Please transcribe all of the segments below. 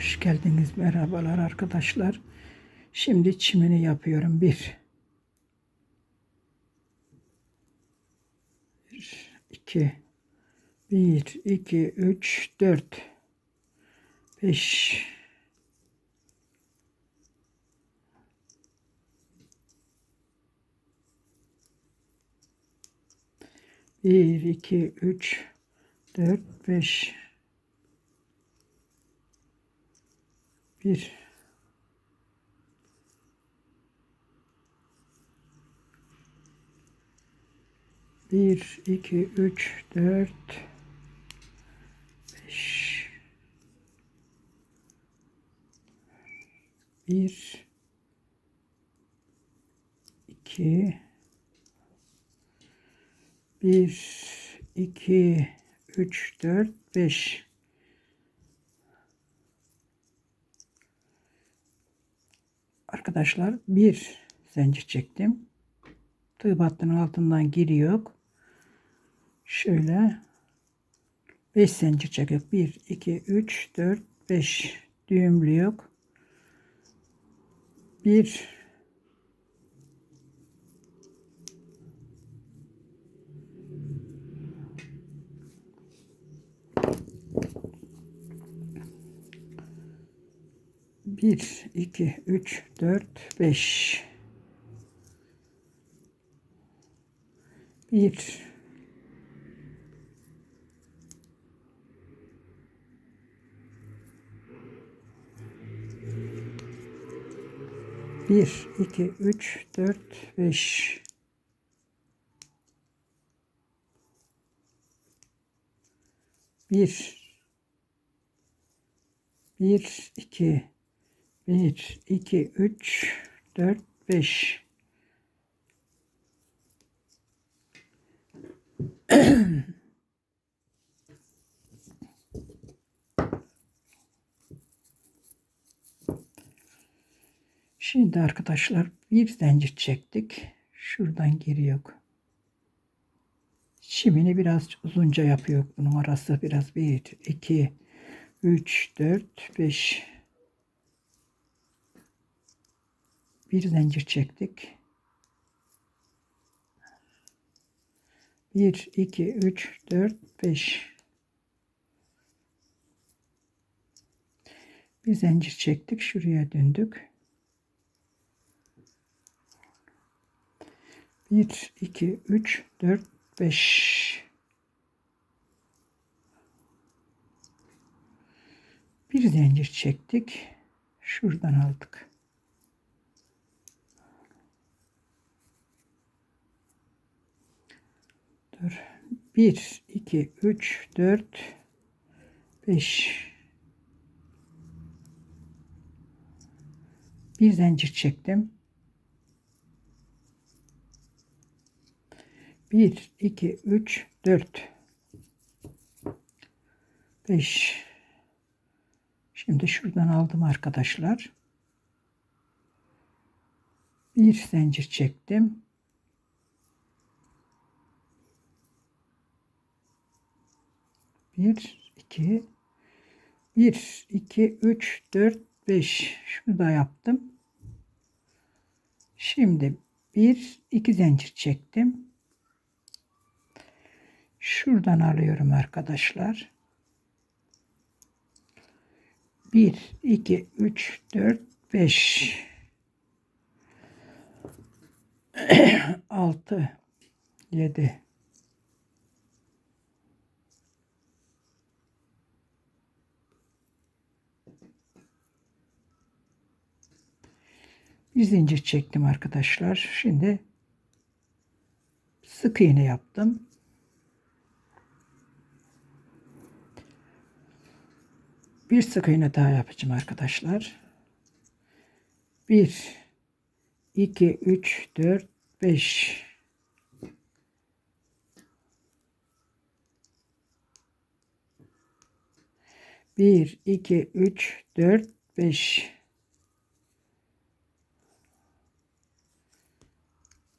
Hoş geldiniz. Merhabalar arkadaşlar. Şimdi çimini yapıyorum. Bir. Bir, iki. Bir, iki, üç, dört. Beş. Bir, iki, üç, dört, beş. Bir. Bir, iki, üç, dört, beş. Bir, iki, bir, iki, üç, dört, beş. Arkadaşlar bir zincir çektim. Tığ battının altından giriyor. Şöyle 5 zincir çekiyor. 1, 2, 3, 4, 5 düğümlüyor. 1 Bir, iki, üç, dört, beş. Bir. Bir, iki, üç, dört, beş. Bir. Bir, iki, bir, iki, üç, dört, beş. Şimdi arkadaşlar bir zincir çektik. Şuradan giriyor. Çimini biraz uzunca yapıyor. Bunun arası biraz bir, iki, üç, dört, beş. Bir zincir çektik. Bir, iki, üç, dört, beş. Bir zincir çektik. Şuraya döndük. Bir, iki, üç, dört, beş. Bir zincir çektik. Şuradan aldık. 1, 2, 3, 4, 5. Bir zincir çektim. 1, 2, 3, 4, 5. Şimdi şuradan aldım arkadaşlar. Bir zincir çektim. Bir, iki, bir, iki, üç, dört, beş. Şunu da yaptım. Şimdi bir, iki zincir çektim. Şuradan alıyorum arkadaşlar. Bir, iki, üç, dört, beş, altı, yedi. Bir zincir çektim arkadaşlar. Şimdi sık iğne yaptım. Bir sık iğne daha yapacağım arkadaşlar. 1 2 3 4 5 1 2 3 4 5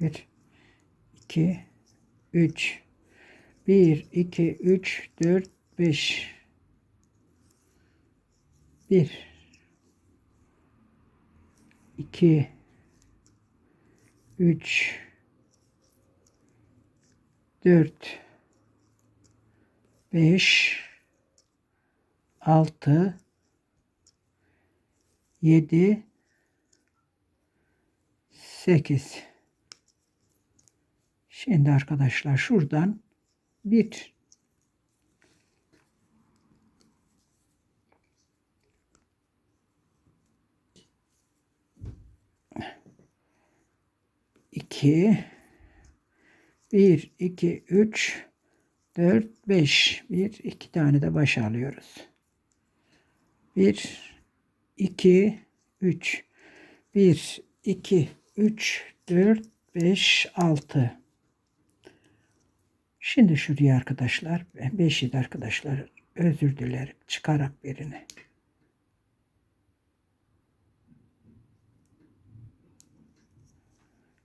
1 2 3 1 2 3 4 5 1 2 3 4 5 6 7 8 Şimdi arkadaşlar şuradan bir iki bir iki üç dört beş. Bir iki tane de baş alıyoruz. Bir iki üç. Bir iki üç dört beş altı Şimdi şuraya arkadaşlar, beşi de arkadaşlar özür dilerim çıkarak birini.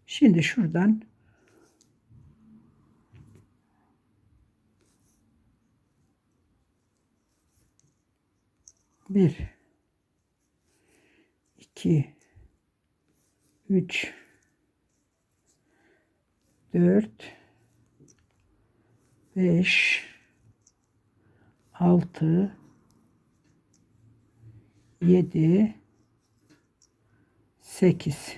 Şimdi şuradan bir, iki, üç, dört, 5 6 7 8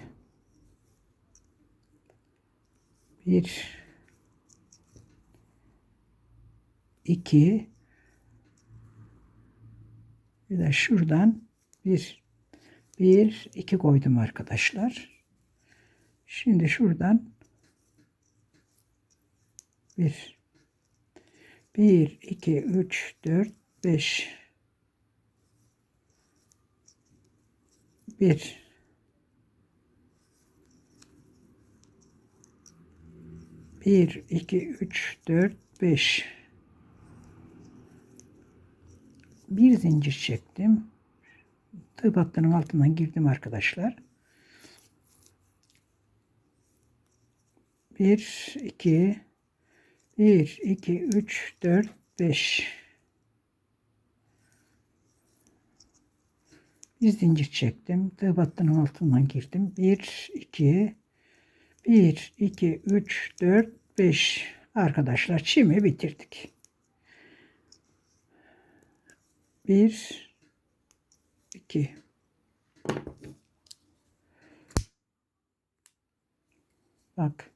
1 2 bir de şuradan bir. Bir iki koydum arkadaşlar. Şimdi şuradan bir 1, 2, 3, 4, 5. 1. Bir, iki, üç, dört, beş. Bir zincir çektim. Tığ battının altından girdim arkadaşlar. Bir, iki, 1, 2, 3, 4, 5. Bir zincir çektim. Tığ battının altından girdim. 1, 2, 1, 2, 3, 4, 5. Arkadaşlar çimi bitirdik. 1, 2, Bak.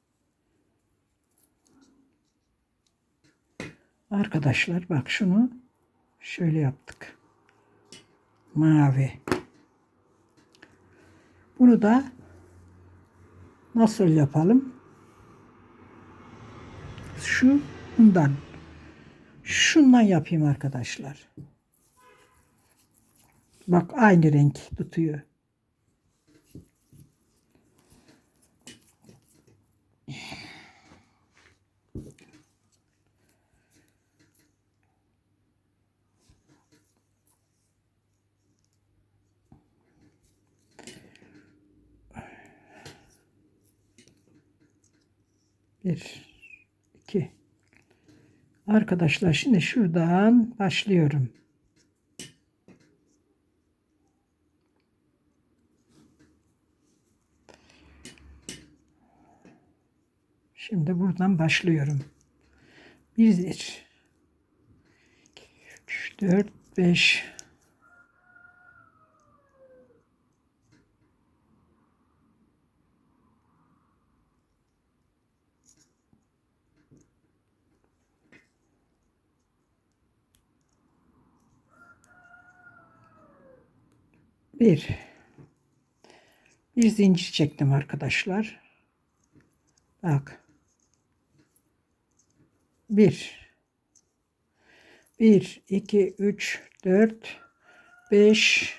Arkadaşlar bak şunu şöyle yaptık. Mavi. Bunu da nasıl yapalım? Şu bundan. Şundan yapayım arkadaşlar. Bak aynı renk tutuyor. Bir, iki. Arkadaşlar şimdi şuradan başlıyorum. Şimdi buradan başlıyorum. Bir zincir. 3, 4, 5, Bir. Bir zincir çektim arkadaşlar. Bak. Bir. 1, 2, 3, 4, 5,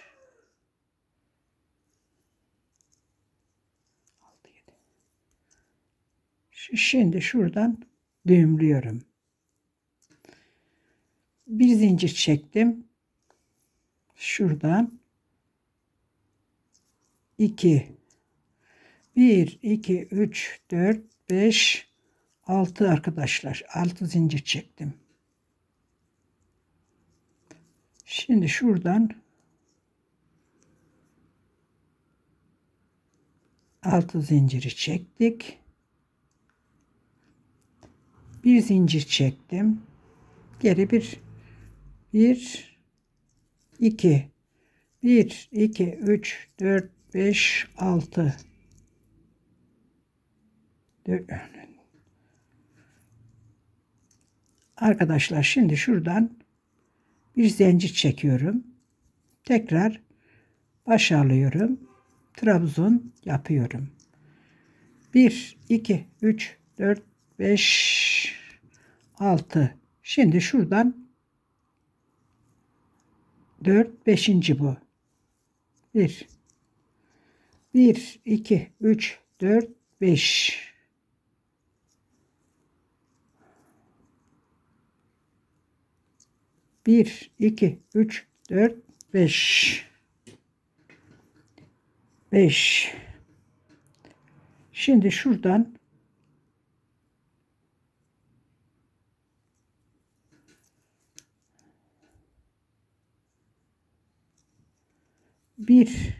6, 7. Şimdi şuradan düğümlüyorum. Bir zincir çektim. Şuradan 2 1 2 3 4 5 6 arkadaşlar. 6 zincir çektim. Şimdi şuradan 6 zinciri çektik. Bir zincir çektim. Geri bir bir 2 1 2 3 4 5 6 Arkadaşlar şimdi şuradan bir zincir çekiyorum. Tekrar baş alıyorum. Trabzon yapıyorum. 1 2 3 4 5 6 Şimdi şuradan 4 5. bu. 1 1 2 3 4 5 1 2 3 4 5 5 Şimdi şuradan bir,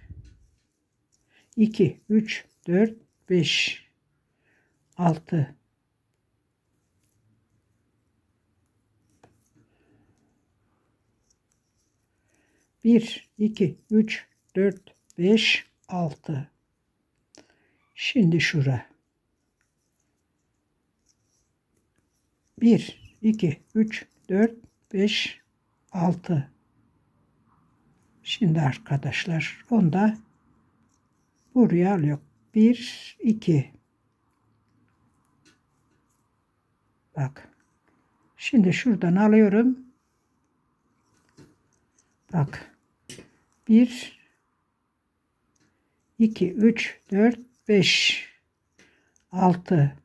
iki, üç, dört, beş, altı, bir, iki, üç, dört, beş, altı. Şimdi şura. Bir, iki, üç, dört, beş, altı. Şimdi arkadaşlar onda buraya alıyor. 1 2 Bak. Şimdi şuradan alıyorum. Bak. 1 2 3 4 5 6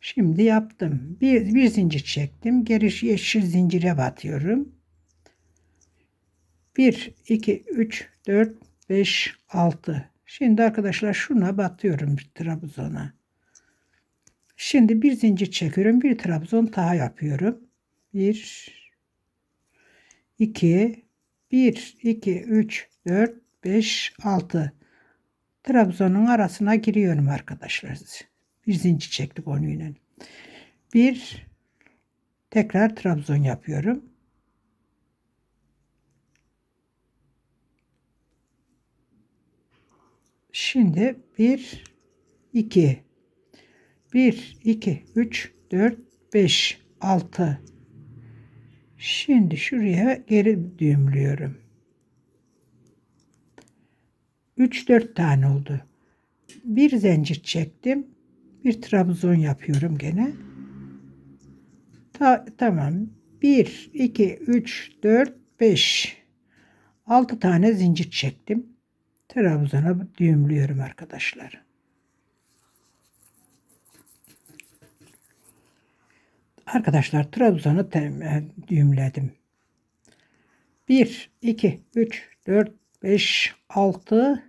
Şimdi yaptım. Bir, bir zincir çektim. Geri yeşil zincire batıyorum. 1, 2, 3, 4, 5, 6. Şimdi arkadaşlar şuna batıyorum trabzona. Şimdi bir zincir çekiyorum. Bir trabzon daha yapıyorum. 1, 2, 1, 2, 3, 4, 5, 6. Trabzonun arasına giriyorum arkadaşlar. Bir zincir çektik onun ile. Bir tekrar trabzon yapıyorum. Şimdi bir iki bir iki üç dört beş altı Şimdi şuraya geri düğümlüyorum. 3-4 tane oldu. Bir zincir çektim bir trabzon yapıyorum gene. Ta, tamam. 1, 2, 3, 4, 5. 6 tane zincir çektim. Trabzona düğümlüyorum arkadaşlar. Arkadaşlar trabzonu e, düğümledim. 1, 2, 3, 4, 5, 6,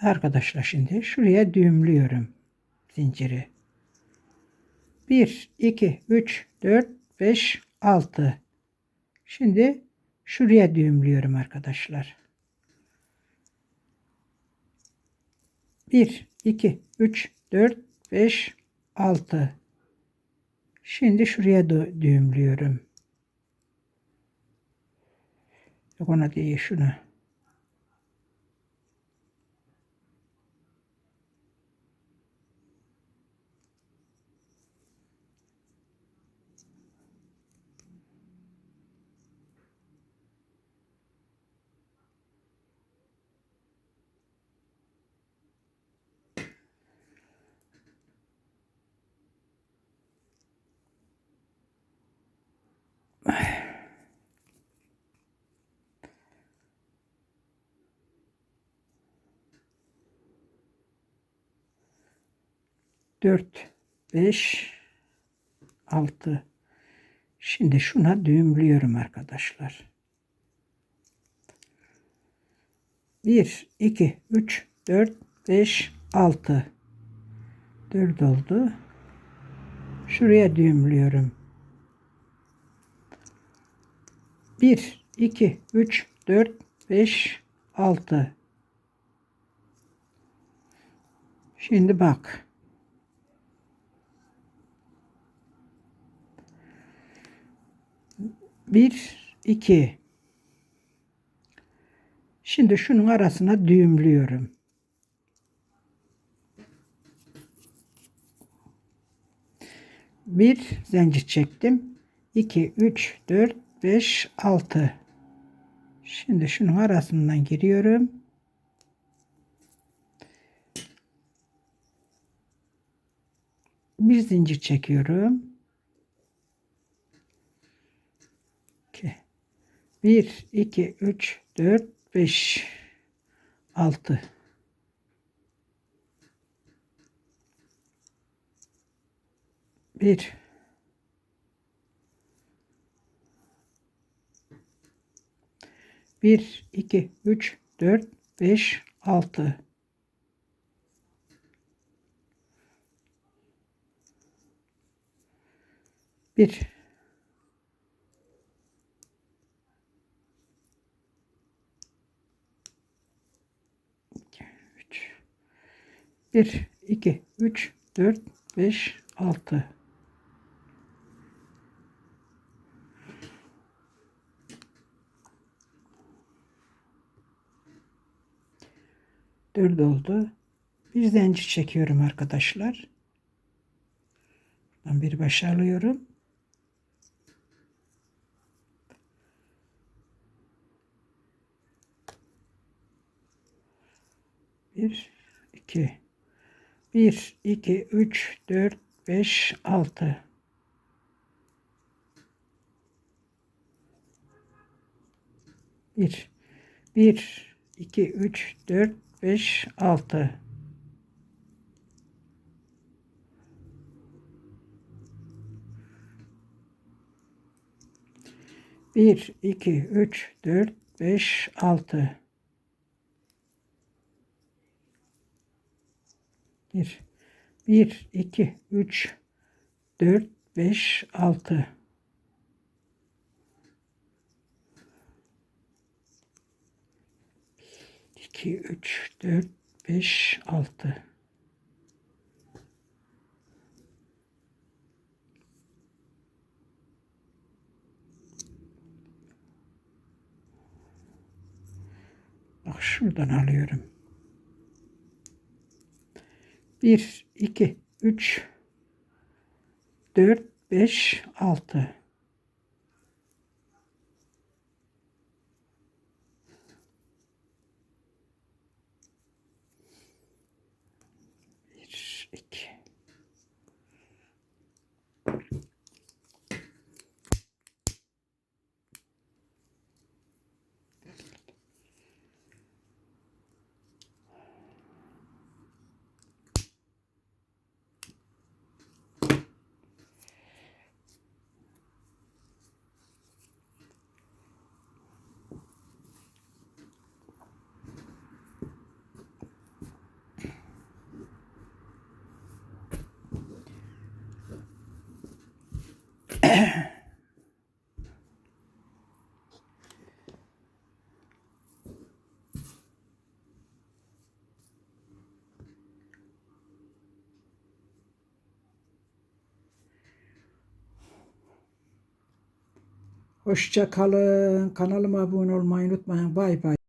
Arkadaşlar şimdi şuraya düğümlüyorum zinciri. 1, 2, 3, 4, 5, 6. Şimdi şuraya düğümlüyorum arkadaşlar. 1, 2, 3, 4, 5, 6. Şimdi şuraya düğümlüyorum. Yok ona değil şuna. Dört, beş, altı. Şimdi şuna düğümlüyorum arkadaşlar. Bir, iki, üç, dört, beş, altı. Dört oldu. Şuraya düğümlüyorum. 1, 2, 3, 4, 5, 6. Şimdi bak. Bir, iki. Şimdi şunun arasına düğümlüyorum. Bir zincir çektim. 2, 3, 4, 5, 6. Şimdi şunun arasından giriyorum. Bir zincir çekiyorum. 2 1 2 3 4 5 6 1 1 2 3 4 5 6 1 3 1 2 3 4 5 6 4 oldu. Bir zincir çekiyorum arkadaşlar. Ben bir baş alıyorum. Bir, iki, bir, iki, üç, dört, beş, altı. Bir, bir, iki, üç, dört, beş, altı. Bir, iki, üç, dört, beş, altı. Bir, bir, iki, üç, dört, beş, altı. İki, üç, dört, beş, altı. Bak şuradan alıyorum. 1, 2, 3, 4, 5, 6. Bir, Hoşça kalın. Kanalıma abone olmayı unutmayın. Bay bay.